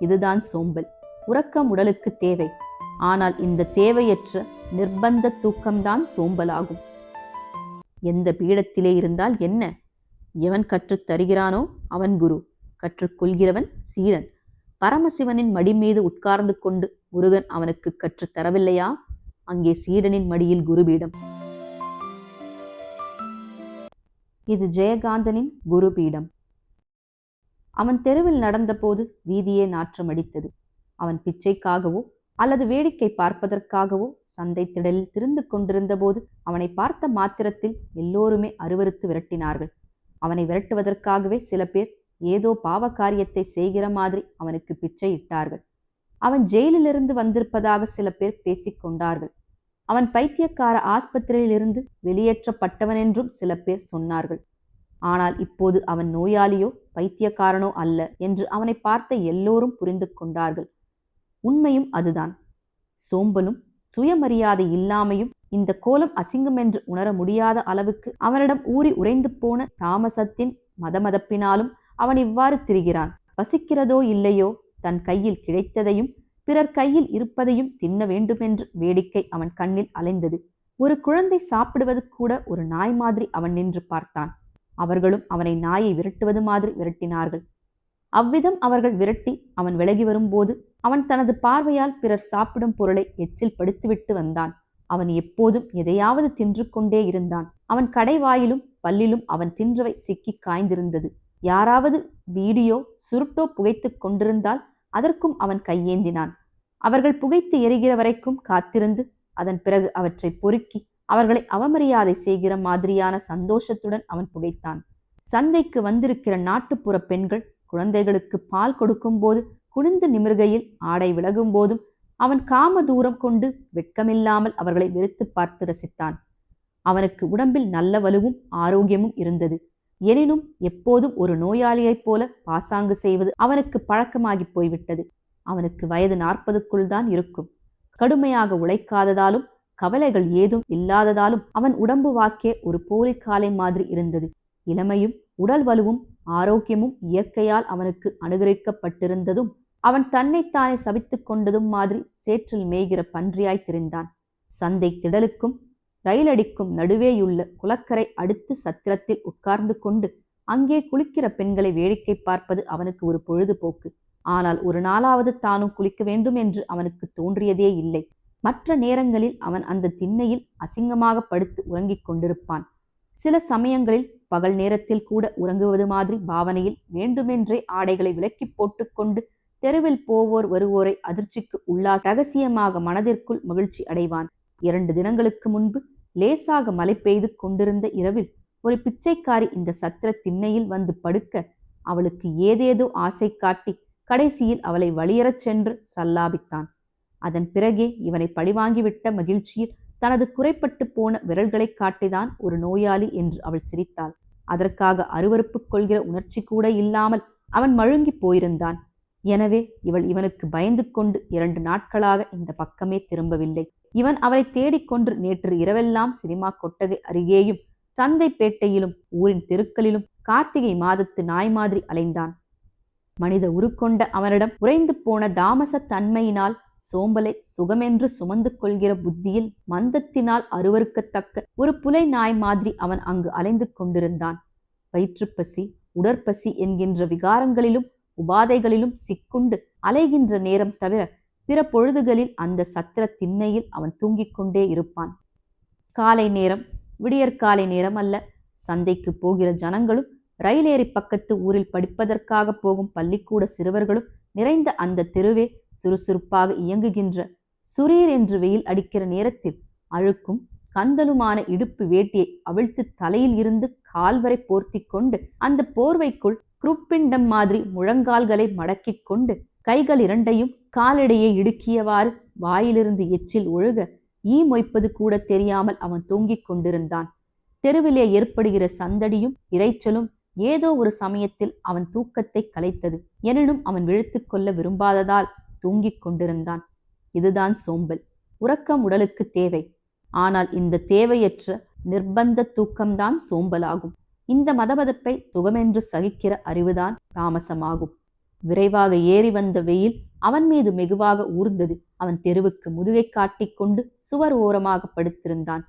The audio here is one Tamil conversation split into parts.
இதுதான் சோம்பல். உறக்கம் உடலுக்கு தேவை. ஆனால் இந்த தேவையற்ற நிர்பந்த தூக்கம்தான் சோம்பலாகும். எந்த பீடத்திலே இருந்தால் என்ன? எவன் கற்றுத் தருகிறானோ அவன் குரு. கற்றுக்கொள்கிறவன் சீடன். பரமசிவனின் மடி மீது உட்கார்ந்து கொண்டு முருகன் அவனுக்கு கற்றுத் தரவில்லையா? அங்கே சீடனின் மடியில் குருபீடம். இது ஜெயகாந்தனின் குருபீடம். அவன் தெருவில் நடந்தபோது வீதியே நாற்றமடித்தது. அவன் பிச்சைக்காகவோ அல்லது வேடிக்கை பார்ப்பதற்காகவோ சந்தை திடலில் திருந்து கொண்டிருந்த போது அவனை பார்த்த மாத்திரத்தில் எல்லோருமே அருவருத்து விரட்டினார்கள். அவனை விரட்டுவதற்காகவே சில பேர் ஏதோ பாவ காரியத்தை செய்கிற மாதிரி அவனுக்கு பிச்சை இட்டார்கள் அவன் ஜெயிலிலிருந்து வந்திருப்பதாக சில பேர் பேசிக் கொண்டார்கள். அவன் பைத்தியக்கார ஆஸ்பத்திரியிலிருந்து வெளியேற்றப்பட்டவன் என்றும் சில பேர் சொன்னார்கள். ஆனால் இப்போது அவன் நோயாளியோ பைத்தியக்காரனோ அல்ல என்று அவனை பார்த்த எல்லோரும் புரிந்து கொண்டார்கள். உண்மையும் அதுதான். சோம்பலும் சுயமரியாதை இல்லாமையும் இந்த கோலம் அசிங்கம் என்று உணர முடியாத அளவுக்கு அவனிடம் ஊறி உறைந்து போன தாமசத்தின் மதமதப்பினாலும் அவன் இவ்வாறு திரிகிறான். பசிக்கிறதோ இல்லையோ தன் கையில் கிடைத்ததையும் பிறர் கையில் இருப்பதையும் தின்ன வேண்டுமென்று வேடிக்கை அவன் கண்ணில் அலைந்தது. ஒரு குழந்தை சாப்பிடுவது கூட ஒரு நாய் மாதிரி அவன் நின்று பார்த்தான். அவர்களும் அவனை நாயை விரட்டுவது மாதிரி விரட்டினார்கள். அவ்விதம் அவர்கள் விரட்டி அவன் விலகி வரும்போது அவன் தனது பார்வையால் பிறர் சாப்பிடும் பொருளை எச்சில் படுத்துவிட்டு வந்தான். அவன் எப்போதும் எதையாவது தின்று கொண்டே இருந்தான். அவன் கடைவாயிலும் பல்லிலும் அவன் தின்றவை சிக்கி காய்ந்திருந்தது. யாராவது வீடியோ சுருட்டோ புகைத்துக் கொண்டிருந்தால் அதற்கும் அவன் கையேந்தினான். அவர்கள் புகைத்து எரிகிற வரைக்கும் காத்திருந்து அதன் பிறகு அவற்றை பொறுக்கி அவர்களை அவமரியாதை செய்கிற மாதிரியான சந்தோஷத்துடன் அவன் புகைத்தான். சந்தைக்கு வந்திருக்கிற நாட்டுப்புற பெண்கள் குழந்தைகளுக்கு பால் கொடுக்கும்போது குனிந்து நிமிர்கையில் ஆடை விலகும் போதும் அவன் காம தூரம் கொண்டு வெட்கமில்லாமல் அவர்களை வெறுத்து பார்த்து ரசித்தான். அவனுக்கு உடம்பில் நல்ல வலுவும் ஆரோக்கியமும் இருந்தது. எனினும் எப்போதும் ஒரு நோயாளியைப் போல பாசாங்கு செய்வது அவனுக்கு பழக்கமாகி போய்விட்டது. அவனுக்கு வயது நாற்பதுக்குள் தான் இருக்கும். கடுமையாக உழைக்காததாலும் கவலைகள் ஏதும் இல்லாததாலும் அவன் உடம்பு வாக்கே ஒரு போலிக்காலை மாதிரி இருந்தது. இளமையும் உடல் வலுவும் ஆரோக்கியமும் இயற்கையால் அவனுக்கு அனுகரிக்கப்பட்டிருந்ததும் அவன் தன்னைத்தானே சவித்துக் கொண்டதும் மாதிரி சேற்றில் மேய்கிற பன்றியாய் திரிந்தான். சந்தை திடலுக்கும் ரயிலடிக்கும் நடுவேயுள்ள குளக்கரை அடுத்து சத்திரத்தில் உட்கார்ந்து கொண்டு அங்கே குளிக்கிற பெண்களை வேடிக்கை பார்ப்பது அவனுக்கு ஒரு பொழுதுபோக்கு. ஆனால் ஒரு நாளாவது தானும் குளிக்க வேண்டும் என்று அவனுக்கு தோன்றியதே இல்லை. மற்ற நேரங்களில் அவன் அந்த திண்ணையில் அசிங்கமாக படுத்து உறங்கிக் கொண்டிருப்பான். சில சமயங்களில் பகல் நேரத்தில் கூட உறங்குவது மாதிரி பாவனையில் வேண்டுமென்றே ஆடைகளை விலக்கி போட்டுக்கொண்டு தெருவில் போவோர் வருவோரை அதிர்ச்சிக்கு உள்ளா ரகசியமாக மனதிற்குள் மகிழ்ச்சி அடைவான். இரண்டு தினங்களுக்கு முன்பு லேசாக மழை பெய்து கொண்டிருந்த இரவில் ஒரு பிச்சைக்காரி இந்த சத்திர திண்ணையில் வந்து படுக்க அவளுக்கு ஏதேதோ ஆசை காட்டி கடைசியில் அவளை வழியறச் சென்று சல்லாபித்தான். அதன் பிறகே இவனை பழிவாங்கிவிட்ட மகிழ்ச்சியில் தனது குறைப்பட்டு போன விரல்களை காட்டிதான் ஒரு நோயாளி என்று அவள் சிரித்தாள். அதற்காக அருவறுப்பு கொள்கிற உணர்ச்சி கூட இல்லாமல் அவன் மழுங்கி போயிருந்தான். எனவே இவள் இவனுக்கு பயந்து கொண்டு இரண்டு நாட்களாக இந்த பக்கமே திரும்பவில்லை. இவன் அவளை தேடிக்கொண்டு நேற்று இரவெல்லாம் சினிமா கொட்டகை அருகேயும் சந்தைப்பேட்டையிலும் ஊரின் தெருக்களிலும் கார்த்திகை மாதத்து நாய் மாதிரி அலைந்தான். மனித உருக்கொண்ட அவனிடம் உறைந்து போன தாமச தன்மையினால் சோம்பலை சுகமென்று சுமந்து கொள்கிற புத்தியில் மந்தத்தினால் அருவருக்கத்தக்க ஒரு புலை நாய் மாதிரி அவன் அங்கு அலைந்து கொண்டிருந்தான். வயிற்றுப்பசி உடற்பசி என்கின்ற விகாரங்களிலும் உபாதைகளிலும் சிக்குண்டு அலைகின்ற நேரம் தவிர பிற பொழுதுகளில் அந்த சத்திர திண்ணையில் அவன் தூங்கிக் கொண்டே இருப்பான். காலை நேரம் விடியற்காலை நேரம் அல்ல சந்தைக்கு போகிற ஜனங்களும் ரயிலேறி பக்கத்து ஊரில் படிப்பதற்காக போகும் பள்ளிக்கூட சிறுவர்களும் நிறைந்த அந்த தெருவே சுறுசுறுப்பாக இயங்குகின்ற சுரீர் என்று வெயில் அடிக்கிற நேரத்தில் அழுக்கும் கந்தலுமான இடுப்பு வேட்டியை அவிழ்த்து தலையில் இருந்து கால்வரை போர்த்தி கொண்டு அந்த போர்வைக்குள் குருப்பிண்டம் மாதிரி முழங்கால்களை மடக்கிக் கொண்டு கைகள் இரண்டையும் காலடையை இடுக்கியவாறு வாயிலிருந்து எச்சில் ஒழுக ஈ மொய்ப்பது கூட தெரியாமல் அவன் தூங்கிக் கொண்டிருந்தான். தெருவிலே ஏற்படுகிற சந்தடியும் இரைச்சலும் ஏதோ ஒரு சமயத்தில் அவன் தூக்கத்தை கலைத்தது. எனினும் அவன் விழுத்துக்கொள்ள விரும்பாததால் தூங்கிக் கொண்டிருந்தான். இதுதான் சோம்பல். உறக்கம் உடலுக்கு தேவை. ஆனால் இந்த தேவையற்ற நிர்பந்த தூக்கம்தான் சோம்பலாகும். இந்த மதமதப்பை சுகமென்று சகிக்கிற அறிவுதான் தாமசமாகும். விரைவாக ஏறி வந்த வெயில் அவன் மீது மெகுவாக ஊர்ந்தது. அவன் தெருவுக்கு முதுகை காட்டிக்கொண்டு சுவர் ஓரமாக படுத்திருந்தான்.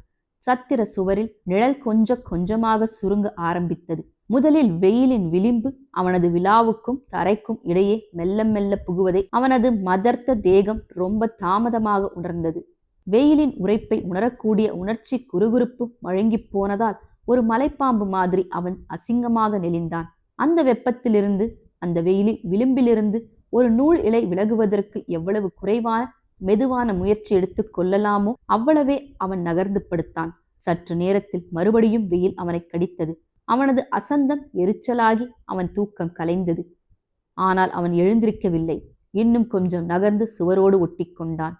சத்திர சுவரில் நிழல் கொஞ்ச கொஞ்சமாக சுருங்க ஆரம்பித்தது. முதலில் வெயிலின் விளிம்பு அவனது விழாவுக்கும் தரைக்கும் இடையே மெல்ல மெல்ல புகுவதை அவனது மதர்த்த தேகம் ரொம்ப தாமதமாக உணர்ந்தது. வெயிலின் உரைப்பை உணரக்கூடிய உணர்ச்சி குறுகுறுப்பு மழுங்கி போனதால் ஒரு மலைப்பாம்பு மாதிரி அவன் அசிங்கமாக நெளிந்தான். அந்த வெப்பத்திலிருந்து அந்த வெயிலில் விளிம்பிலிருந்து ஒரு நூல் இலை விலகுவதற்கு எவ்வளவு குறைவான மெதுவான முயற்சி எடுத்துக் கொள்ளலாமோ அவ்வளவே அவன் நகர்ந்து படுத்தான். சற்று நேரத்தில் மறுபடியும் வெயில் அவனை கடித்தது. அவனது அசந்தம் எரிச்சலாகி அவன் தூக்கம் கலைந்தது. ஆனால் அவன் எழுந்திருக்கவில்லை. இன்னும் கொஞ்சம் நகர்ந்து சுவரோடு ஒட்டி கொண்டான்.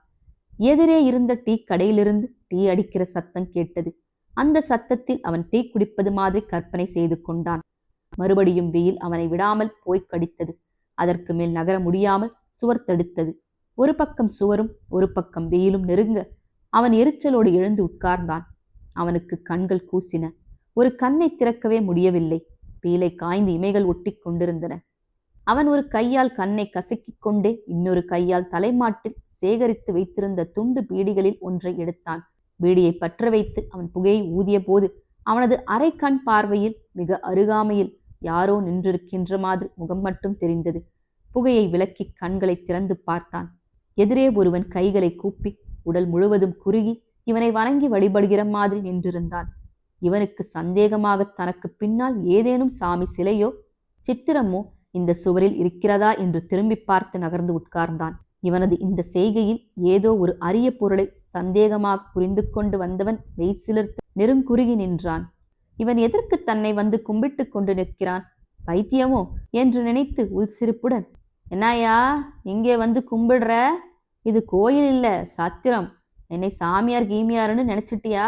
எதிரே இருந்த டீ கடையிலிருந்து டீ அடிக்கிற சத்தம் கேட்டது. அந்த சத்தத்தில் அவன் டீ குடிப்பது மாதிரி கற்பனை செய்து கொண்டான். மறுபடியும் வெயில் அவனை விடாமல் போய்க் கடித்தது. அதற்கு மேல் நகர முடியாமல் சுவர் தடுத்தது. ஒரு பக்கம் சுவரும் ஒரு பக்கம் வெயிலும் நெருங்க அவன் எரிச்சலோடு எழுந்து உட்கார்ந்தான். அவனுக்கு கண்கள் கூசின. ஒரு கண்ணை திறக்கவே முடியவில்லை. பீலை காய்ந்து இமைகள் ஒட்டி கொண்டிருந்தன. அவன் ஒரு கையால் கண்ணை கசக்கிக் கொண்டே இன்னொரு கையால் தலைமாட்டில் சேகரித்து வைத்திருந்த துண்டு பீடிகளில் ஒன்றை எடுத்தான். பீடியை பற்ற வைத்து அவன் புகையை ஊதிய போது அவனது அரை கண் பார்வையில் மிக அருகாமையில் யாரோ நின்றிருக்கின்ற மாதிரி முகம் மட்டும் தெரிந்தது. புகையை விலக்கி கண்களை திறந்து பார்த்தான். எதிரே ஒருவன் கைகளை கூப்பி உடல் முழுவதும் குறுகி இவனை வணங்கி வழிபடுகிற மாதிரி நின்றிருந்தான். இவனுக்கு சந்தேகமாக தனக்கு பின்னால் ஏதேனும் சாமி சிலையோ சித்திரமோ இந்த சுவரில் இருக்கிறதா என்று திரும்பி பார்த்து நகர்ந்து உட்கார்ந்தான். இவனது இந்த செய்கையில் ஏதோ ஒரு அரிய பொருளை சந்தேகமாக புரிந்து கொண்டு வந்தவன் மெய்சிலிர்த்து நெருங்குருகி நின்றான். இவன் எதற்கு தன்னை வந்து கும்பிட்டு கொண்டு நிற்கிறான்? பைத்தியமோ? என்று நினைத்து உள் சிரிப்புடன் என்னாயா இங்கே வந்து கும்பிடுற? இது கோயில் இல்ல சத்திரம். என்னை சாமியார் கீமியாருன்னு நினைச்சிட்டியா?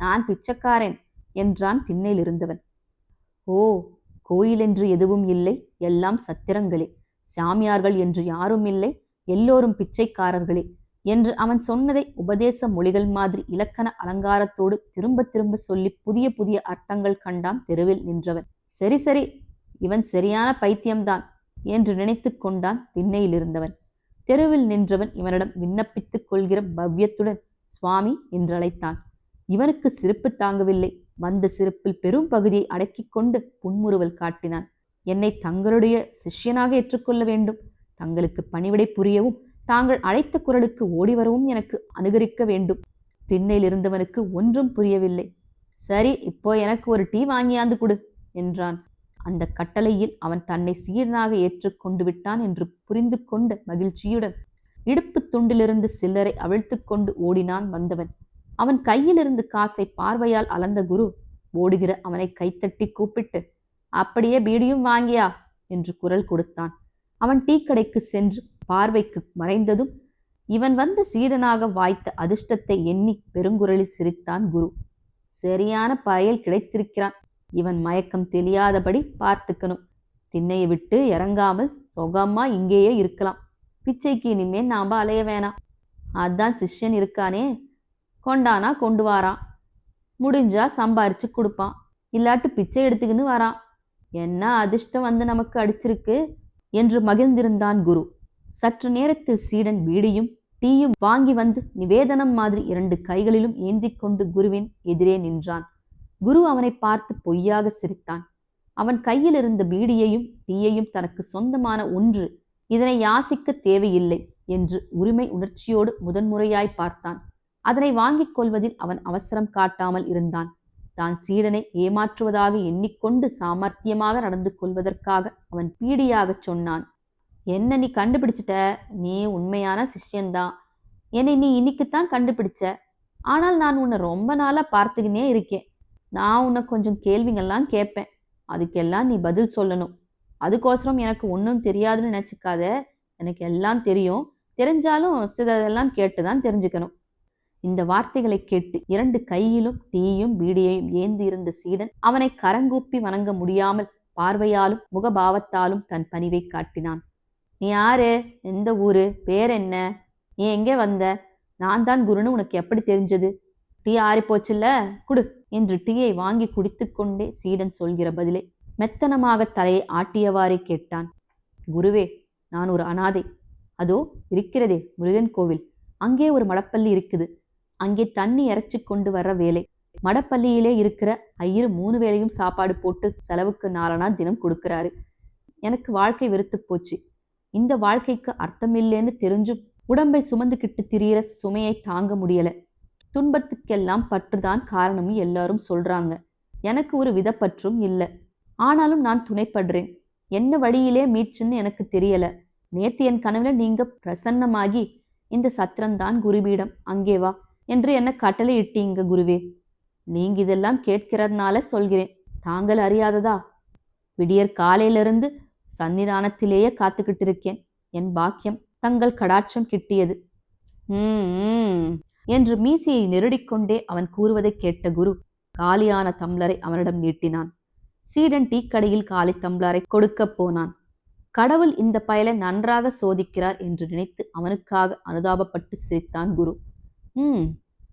நான் பிச்சைக்காரன். என்றான் திண்ணையில் இருந்தவன். ஓ கோயில் என்று எதுவும் இல்லை எல்லாம் சத்திரங்களே. சாமியார்கள் என்று யாரும் இல்லை எல்லோரும் பிச்சைக்காரர்களே என்று அவன் சொன்னதை உபதேச மொழிகள் மாதிரி இலக்கண அலங்காரத்தோடு திரும்ப திரும்ப சொல்லி புதிய புதிய அர்த்தங்கள் கண்டான் தெருவில் நின்றவன். சரி சரி இவன் சரியான பைத்தியம்தான் என்று நினைத்து கொண்டான் திண்ணையில் இருந்தவன். தெருவில் நின்றவன் இவனிடம் விண்ணப்பித்துக் கொள்கிற பவ்யத்துடன் சுவாமி என்றழைத்தான். இவனுக்கு சிரிப்பு தாங்கவில்லை வந்த சிறப்பில் பெரும் பகுதியை அடக்கிக் கொண்டு புன்முறுவல் காட்டினான். என்னை தங்களுடைய சிஷ்யனாக ஏற்றுக்கொள்ள வேண்டும். தங்களுக்கு பணிவிடை புரியவும் தாங்கள் அழைத்த குரலுக்கு ஓடிவரவும் எனக்கு அனுகரிக்க வேண்டும். திண்ணையில் இருந்தவனுக்கு ஒன்றும் புரியவில்லை. சரி இப்போ எனக்கு ஒரு டீ வாங்கியாந்து கொடு என்றான். அந்த கட்டளையில் அவன் தன்னை சீரனாக ஏற்றுக்கொண்டு விட்டான் என்று புரிந்து கொண்ட மகிழ்ச்சியுடன் இடுப்பு துண்டிலிருந்து சில்லரை அவிழ்த்து கொண்டு ஓடினான் வந்தவன். அவன் கையிலிருந்து காசை பார்வையால் அளந்த குரு ஓடுகிற அவனை கைத்தட்டி கூப்பிட்டு அப்படியே பீடியும் வாங்கியா? என்று குரல் கொடுத்தான். அவன் டீக்கடைக்கு சென்று பார்வைக்கு மறைந்ததும் இவன் வந்து சீடனாக வாய்த்த அதிர்ஷ்டத்தை எண்ணி பெருங்குரலில் சிரித்தான் குரு. சரியான பயல் கிடைத்திருக்கிறான். இவன் மயக்கம் தெரியாதபடி பார்த்துக்கணும். திண்ணையை விட்டு இறங்காமல் சொகமா இங்கேயே இருக்கலாம். பிச்சைக்கு இனிமேல் நாம அலைய வேணாம். அதான் சிஷ்யன் இருக்கானே. கொண்டானா கொண்டு வாரான் முடிஞ்சா சம்பாரிச்சு கொடுப்பான். இல்லாட்டு பிச்சை எடுத்துக்கின்னு வரான். என்ன அதிர்ஷ்டம் வந்து நமக்கு அடிச்சிருக்கு? என்று மகிழ்ந்திருந்தான் குரு. சற்று நேரத்தில் சீடன் வீடியும் டீயும் வாங்கி வந்து நிவேதனம் மாதிரி இரண்டு கைகளிலும் ஏந்தி கொண்டு குருவின் எதிரே நின்றான். குரு அவனை பார்த்து பொய்யாக சிரித்தான். அவன் கையில் இருந்த பீடியையும் டீயையும் தனக்கு சொந்தமான ஒன்று இதனை யாசிக்க தேவையில்லை என்று உரிமை உணர்ச்சியோடு முதன்முறையாய் பார்த்தான். அதனை வாங்கிக் கொள்வதில் அவன் அவசரம் காட்டாமல் இருந்தான். தான் சீடனை ஏமாற்றுவதாக எண்ணிக்கொண்டு சாமர்த்தியமாக நடந்து கொள்வதற்காக அவன் பீடியாகச் சொன்னான். என்ன நீ கண்டுபிடிச்சிட்ட? நீ உண்மையான சிஷ்யன்தான் என்னை நீ இன்னைக்குத்தான் கண்டுபிடிச்ச. ஆனால் நான் உன்னை ரொம்ப நாளா பார்த்துக்கினே இருக்கேன். நான் உன்னை கொஞ்சம் கேள்விங்கள்லாம் கேட்பேன். அதுக்கெல்லாம் நீ பதில் சொல்லணும். அதுக்கோசரம் எனக்கு ஒன்றும் தெரியாதுன்னு நினச்சிக்காத. எனக்கு எல்லாம் தெரியும். தெரிஞ்சாலும் சிலதெல்லாம் கேட்டு தான் தெரிஞ்சுக்கணும். இந்த வார்த்தைகளை கேட்டு இரண்டு கையிலும் டீயும் பீடியையும் ஏந்தி இருந்த சீடன் அவனை கரங்கூப்பி வணங்க முடியாமல் பார்வையாலும் முகபாவத்தாலும் தன் பணிவை காட்டினான். நீ யாரு? எந்த ஊரு? பேர் என்ன? நீ எங்கே வந்த? நான் தான் குருன்னு உனக்கு எப்படி தெரிஞ்சது? டீ ஆறி போச்சுல்ல குடு என்று டீயை வாங்கி குடித்துக்கொண்டே சீடன் சொல்கிற பதிலே மெத்தனமாக தலையை ஆட்டியவாறே கேட்டான். குருவே நான் ஒரு அனாதை. அதோ இருக்கிறதே முருகன் கோவில். அங்கே ஒரு மடப்பள்ளி இருக்குது. அங்கே தண்ணி இறைச்சி கொண்டு வர்ற வேலை. மடப்பள்ளியிலே இருக்கிற ஐயரு மூணு வேளையும் சாப்பாடு போட்டு செலவுக்கு நாலனா தினம் கொடுக்கறாரு. எனக்கு வாழ்க்கை வெறுத்து போச்சு. இந்த வாழ்க்கைக்கு அர்த்தமில்லைன்னு தெரிஞ்சும் உடம்பை சுமந்துக்கிட்டு திரியிற சுமையை தாங்க முடியல. துன்பத்துக்கெல்லாம் பற்றுதான் காரணம்னு எல்லாரும் சொல்றாங்க. எனக்கு ஒரு விதப்பற்றும் இல்லை. ஆனாலும் நான் துணைப்படுறேன். என்ன வழியிலே மீட்சுன்னு எனக்கு தெரியல. நேத்து என் கனவுல நீங்க பிரசன்னமாகி இந்த சத்திரம்தான் குருபீடம். அங்கே வா. என்று என்ன கட்டளை இட்டீங்க குருவே? நீங்க இதெல்லாம் கேட்கிறதுனால சொல்கிறேன். தாங்கள் அறியாததா? விடியற் காலையிலிருந்து சன்னிதானத்திலேயே காத்துக்கிட்டு இருக்கேன் என் பாக்கியம் தங்கள் கடாட்சம் கிட்டியது. என்று மீசையை நெருடிக்கொண்டே அவன் கூறுவதை கேட்ட குரு காலியான தம்ளரை அவனிடம் நீட்டினான். சீடன் டீக்கடையில் காலி தம்ளரை கொடுக்கப் போனான். கடவுள் இந்த பயலை நன்றாக சோதிக்கிறார் என்று நினைத்து அவனுக்காக அனுதாபப்பட்டு சிரித்தான் குரு. ம்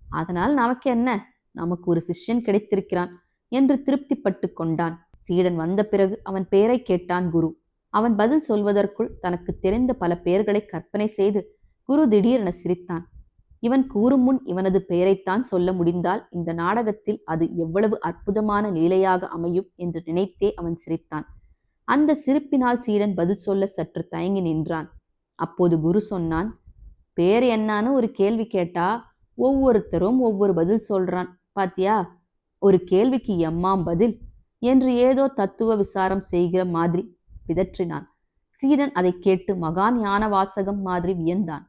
அதனால் நமக்கு என்ன? நமக்கு ஒரு சிஷ்யன் கிடைத்திருக்கிறான் என்று திருப்திப்பட்டு கொண்டான். சீடன் வந்த பிறகு அவன் பெயரை கேட்டான் குரு. அவன் பதில் சொல்வதற்குள் தனக்கு தெரிந்த பல பெயர்களை கற்பனை செய்து குரு திடீரென சிரித்தான். இவன் கூறும் முன் இவனது பெயரைத்தான் சொல்ல முடிந்தால் இந்த நாடகத்தில் அது எவ்வளவு அற்புதமான லீலையாக அமையும் என்று நினைத்தே அவன் சிரித்தான். அந்த சிரிப்பினால் சீடன் பதில் சொல்ல சற்று தயங்கி நின்றான். அப்போது குரு சொன்னான் பேர் என்னான்னு ஒரு கேள்வி கேட்டா ஒவ்வொருத்தரும் ஒவ்வொரு பதில் சொல்றான். பாத்தியா? ஒரு கேள்விக்கு எம்மாம் பதில்? என்று ஏதோ தத்துவ விசாரம் செய்கிற மாதிரி பிதற்றினான். சீடன் அதை கேட்டு மகான் ஞான வாசகம் மாதிரி வியந்தான்.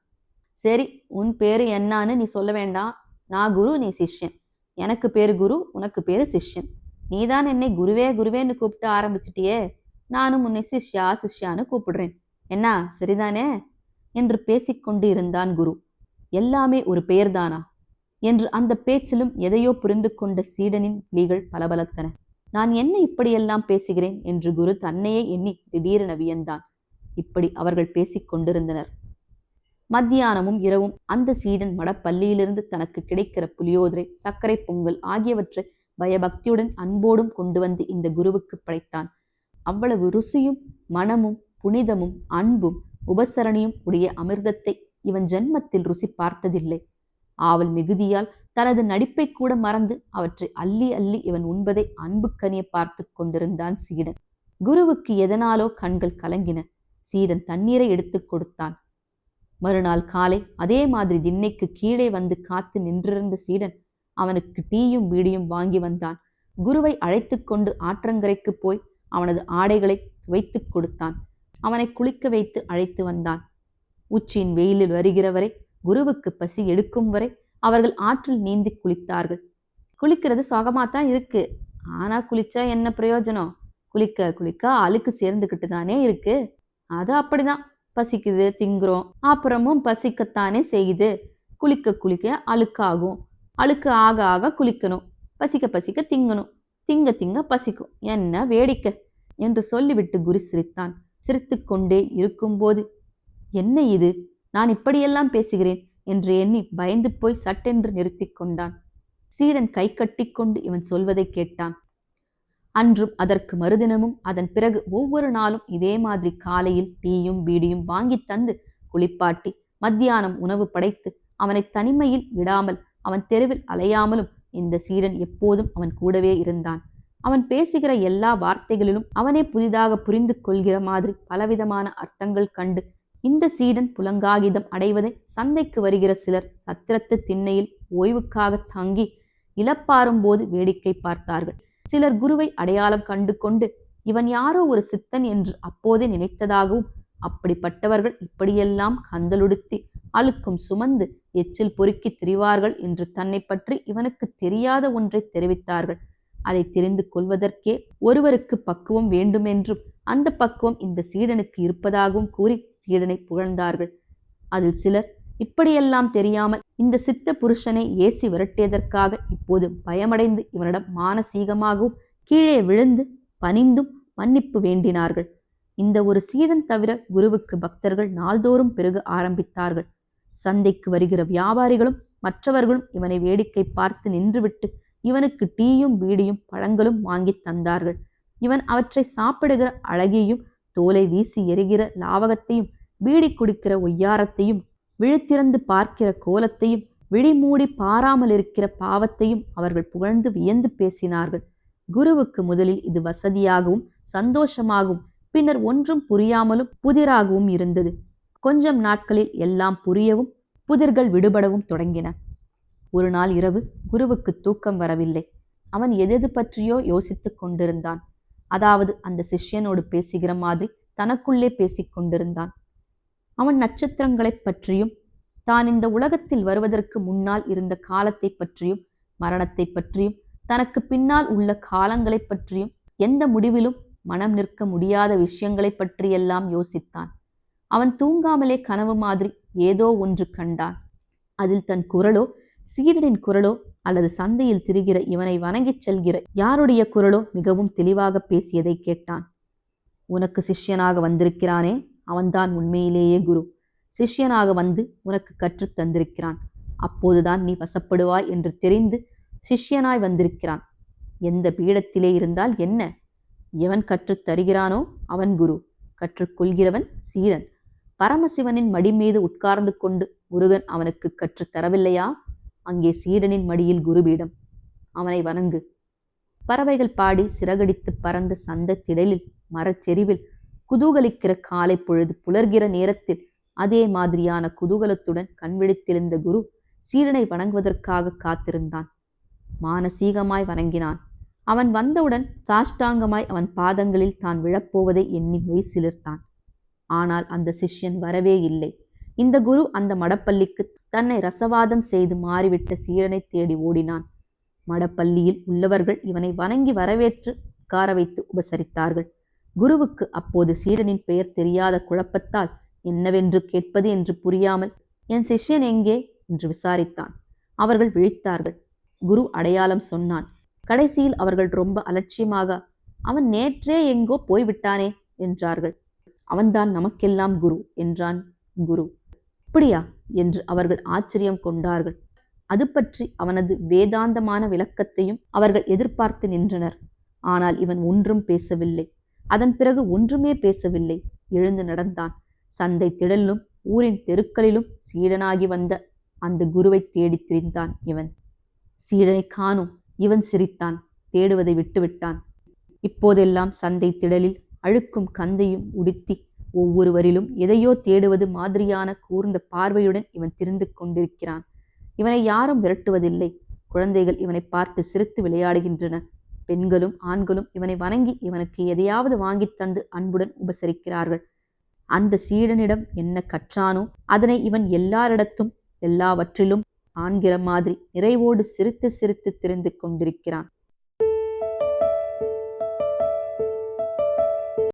சரி உன் பேரு என்னான்னு நீ சொல்ல வேண்டாம். நான் குரு நீ சிஷ்யன். எனக்கு பேரு குரு உனக்கு பேரு சிஷ்யன். நீதான் என்னை குருவே குருவேன்னு கூப்பிட்டு ஆரம்பிச்சிட்டியே. நானும் உன்னை சிஷ்யா சிஷ்யான்னு கூப்பிடுறேன். என்ன சரிதானே? என்று பேசிக்கொண்டு இருந்தான் குரு. எல்லாமே ஒரு பெயர்தானா? என்று அந்த பேச்சிலும் எதையோ புரிந்து கொண்ட சீடனின் விழிகள் பலபலத்தன நான் என்ன இப்படியெல்லாம் பேசுகிறேன்? என்று குரு தன்னையே எண்ணி திடீரென வியந்தான். இப்படி அவர்கள் பேசிக் கொண்டிருந்தனர். மத்தியானமும் இரவும் அந்த சீடன் மடப்பள்ளியிலிருந்து தனக்கு கிடைக்கிற புளியோதரை சர்க்கரை பொங்கல் ஆகியவற்றை பயபக்தியுடன் அன்போடும் கொண்டு வந்து இந்த குருவுக்கு படைத்தான். அவ்வளவு ருசியும் மனமும் புனிதமும் அன்பும் உபசரணியும் உடைய அமிர்தத்தை இவன் ஜென்மத்தில் ருசி பார்த்ததில்லை. ஆவல் மிகுதியால் தனது நடிப்பை கூட மறந்து அவற்றை அள்ளி அள்ளி இவன் உண்பதை அன்பு கனிய பார்த்து கொண்டிருந்தான் சீடன். குருவுக்கு எதனாலோ கண்கள் கலங்கின. சீடன் தண்ணீரை எடுத்துக் கொடுத்தான். மறுநாள் காலை அதே மாதிரி திண்ணைக்கு கீழே வந்து காத்து நின்றிருந்த சீடன் அவனுக்கு டீயும் பீடியும் வாங்கி வந்தான். குருவை அழைத்து கொண்டு ஆற்றங்கரைக்கு போய் அவனது ஆடைகளை துவைத்துக் கொடுத்தான். அவனை குளிக்க வைத்து அழைத்து வந்தான். உச்சியின் வெயிலில் வருகிறவரை குருவுக்கு பசி எடுக்கும் வரை அவர்கள் ஆற்றில் நீந்தி குளித்தார்கள். குளிக்கிறது சுகமாத்தான் இருக்கு. ஆனா குளிச்சா என்ன பிரயோஜனம்? குளிக்க குளிக்க அழுக்கு சேர்ந்துக்கிட்டு தானே இருக்கு. அது அப்படிதான். பசிக்குது திங்குறோம். அப்புறமும் பசிக்கத்தானே செய்யுது. குளிக்க குளிக்க அழுக்காகும். அழுக்கு ஆக ஆக குளிக்கணும். பசிக்க பசிக்க திங்கணும். திங்க திங்க பசிக்கும். என்ன வேடிக்கை? என்று சொல்லிவிட்டு குரு சிரித்தான். சிரித்து கொண்டே இருக்கும்போது என்ன இது? நான் இப்படியெல்லாம் பேசுகிறேன்? என்று எண்ணி பயந்து போய் சட்டென்று நிறுத்தி கொண்டான். சீடன் கை கட்டிக்கொண்டு இவன் சொல்வதை கேட்டான். அன்றும் அதற்கு மறுதினமும் அதன் பிறகு ஒவ்வொரு நாளும் இதே மாதிரி காலையில் டீயும் பீடியும் வாங்கி தந்து குளிப்பாட்டி மத்தியானம் உணவு படைத்து அவனை தனிமையில் விடாமல் அவன் தெருவில் அலையாமலும் இந்த சீடன் எப்போதும் அவன் கூடவே இருந்தான். அவன் பேசுகிற எல்லா வார்த்தைகளிலும் அவனே புதிதாக புரிந்து கொள்கிற மாதிரி பலவிதமான அர்த்தங்கள் கண்டு இந்த சீடன் புலங்காகிதம் அடைவதை சந்தைக்கு வருகிற சிலர் சத்திரத்து திண்ணையில் ஓய்வுக்காக தங்கி இழப்பாரும் போது வேடிக்கை பார்த்தார்கள். சிலர் குருவை அடையாளம் கண்டு கொண்டு இவன் யாரோ ஒரு சித்தன் என்று அப்போதே நினைத்ததாகவும் அப்படிப்பட்டவர்கள் இப்படியெல்லாம் கந்தலுடுத்தி அழுக்கும் சுமந்து எச்சில் பொறுக்கி திரிவார்கள் என்று தன்னை பற்றி இவனுக்கு தெரியாத ஒன்றை தெரிவித்தார்கள். அதை தெரிந்து கொள்வதற்கே ஒருவருக்கு பக்குவம் வேண்டுமென்றும் அந்த பக்குவம் இந்த சீடனுக்கு இருப்பதாகவும் கூறி சீடனை புகழ்ந்தார்கள். அதில் சிலர் இப்படியெல்லாம் தெரியாமல் இந்த சித்த புருஷனை ஏசி விரட்டியதற்காக இப்போது பயமடைந்து இவனிடம் மானசீகமாகவும் கீழே விழுந்து பணிந்தும் மன்னிப்பு வேண்டினார்கள். இந்த ஒரு சீடன் தவிர குருவுக்கு பக்தர்கள் நாள்தோறும் பெருக ஆரம்பித்தார்கள். சந்தைக்கு வருகிற வியாபாரிகளும் மற்றவர்களும் இவனை வேடிக்கை பார்த்து நின்றுவிட்டு இவனுக்கு டீயும் பீடியும் பழங்களும் வாங்கி தந்தார்கள். இவன் அவற்றை சாப்பிடுகிற அழகியும் தோலை வீசி எரிகிற லாவகத்தையும் பீடி குடிக்கிற ஒய்யாரத்தையும் விழித்திறந்து பார்க்கிற கோலத்தையும் விழிமூடி பாராமல் இருக்கிற பாவத்தையும் அவர்கள் புகழ்ந்து வியந்து பேசினார்கள். குருவுக்கு முதலில் இது வசதியாகவும் சந்தோஷமாகவும் பின்னர் ஒன்றும் புரியாமலும் புதிராகவும் இருந்தது. கொஞ்சம் நாட்களில் எல்லாம் புரியவும் புதிர்கள் விடுபடவும் தொடங்கின. ஒரு நாள் இரவு குருவுக்கு தூக்கம் வரவில்லை. அவன் எதெது பற்றியோ யோசித்துக் கொண்டிருந்தான். அதாவது அந்த சிஷ்யனோடு பேசுகிற மாதிரி தனக்குள்ளே பேசிக் கொண்டிருந்தான். அவன் நட்சத்திரங்களைப் பற்றியும் தான் இந்த உலகத்தில் வருவதற்கு முன்னால் இருந்த காலத்தை பற்றியும் மரணத்தை பற்றியும் தனக்கு பின்னால் உள்ள காலங்களைப் பற்றியும் எந்த முடிவிலும் மனம் நிற்க முடியாத விஷயங்களைப் பற்றியெல்லாம் யோசித்தான். அவன் தூங்காமலே கனவு மாதிரி ஏதோ ஒன்று கண்டான். அதில் தன் குரலோ சீடனின் குரலோ அல்லது சந்தையில் திரிகிற இவனை வணங்கிச் செல்கிற யாருடைய குரலோ மிகவும் தெளிவாக பேசியதை கேட்டான். உனக்கு சிஷ்யனாக வந்திருக்கிறானே? அவன்தான் உண்மையிலேயே குரு. சிஷ்யனாக வந்து உனக்கு கற்றுத் தந்திருக்கிறான். அப்போதுதான் நீ வசப்படுவாய் என்று தெரிந்து சிஷ்யனாய் வந்திருக்கிறான். எந்த பீடத்திலே இருந்தால் என்ன? எவன் கற்றுத் தருகிறானோ அவன் குரு. கற்றுக்கொள்கிறவன் சீரன் பரமசிவனின் மடி மீது உட்கார்ந்து கொண்டு முருகன் அவனுக்கு கற்றுத் தரவில்லையா? அங்கே சீடனின் மடியில் குருபீடம். அவனை வணங்கு. பறவைகள் பாடி சிறகடித்து பறந்த சந்த திடலில் மரச்செறிவில் குதூகலிக்கிற காலை பொழுது புலர்கிற நேரத்தில் அதே மாதிரியான குதூகலத்துடன் கண்விழித்திருந்த குரு சீடனை வணங்குவதற்காக காத்திருந்தான். மானசீகமாய் வணங்கினான். அவன் வந்தவுடன் சாஷ்டாங்கமாய் அவன் பாதங்களில் தான் விழப்போவதை எண்ணி மெய் சிலிர்த்தான். ஆனால் அந்த சிஷ்யன் வரவே இல்லை. இந்த குரு அந்த மடப்பள்ளிக்கு தன்னை ரசவாதம் செய்து மாறிவிட்ட சீரனை தேடி ஓடினான். மடப்பள்ளியில் உள்ளவர்கள் இவனை வணங்கி வரவேற்று உட்கார வைத்து உபசரித்தார்கள். குருவுக்கு அப்போது சீரனின் பெயர் தெரியாத குழப்பத்தால் என்னவென்று கேட்பது என்று புரியாமல் என் சிஷ்யன் எங்கே? என்று விசாரித்தான். அவர்கள் விழித்தார்கள். குரு அடையாளம் சொன்னான். கடைசியில் அவர்கள் ரொம்ப அலட்சியமாக அவன் நேற்றே எங்கோ போய்விட்டானே? என்றார்கள். அவன்தான் நமக்கெல்லாம் குரு என்றான் குரு. அப்படியா? என்று அவர்கள் ஆச்சரியம் கொண்டார்கள். அது பற்றி அவனது வேதாந்தமான விளக்கத்தையும் அவர்கள் எதிர்பார்த்து நின்றனர். ஆனால் இவன் ஒன்றும் பேசவில்லை. அதன் பிறகு ஒன்றுமே பேசவில்லை. எழுந்து நடந்தான். சந்தை திடலிலும் ஊரின் தெருக்களிலும் சீடனாகி வந்த அந்த குருவை தேடித் திரிந்தான் இவன். சீடனை காணும் இவன் சிரித்தான் தேடுவதை விட்டுவிட்டான். இப்போதெல்லாம் சந்தை திடலில் அழுக்கும் கந்தையும் உடுத்தி ஒவ்வொருவரிலும் எதையோ தேடுவது மாதிரியான கூர்ந்த பார்வையுடன் இவன் திரிந்து கொண்டிருக்கிறான். இவனை யாரும் விரட்டுவதில்லை. குழந்தைகள் இவனை பார்த்து சிரித்து விளையாடுகின்றன. பெண்களும் ஆண்களும் இவனை வணங்கி இவனுக்கு எதையாவது வாங்கித் தந்து அன்புடன் உபசரிக்கிறார்கள். அந்த சீடனிடம் என்ன கற்றானோ அதனை இவன் எல்லாரிடத்தும் எல்லாவற்றிலும் ஆண்கிற மாதிரி நிறைவோடு சிரித்து சிரித்து திரிந்து கொண்டிருக்கிறான்.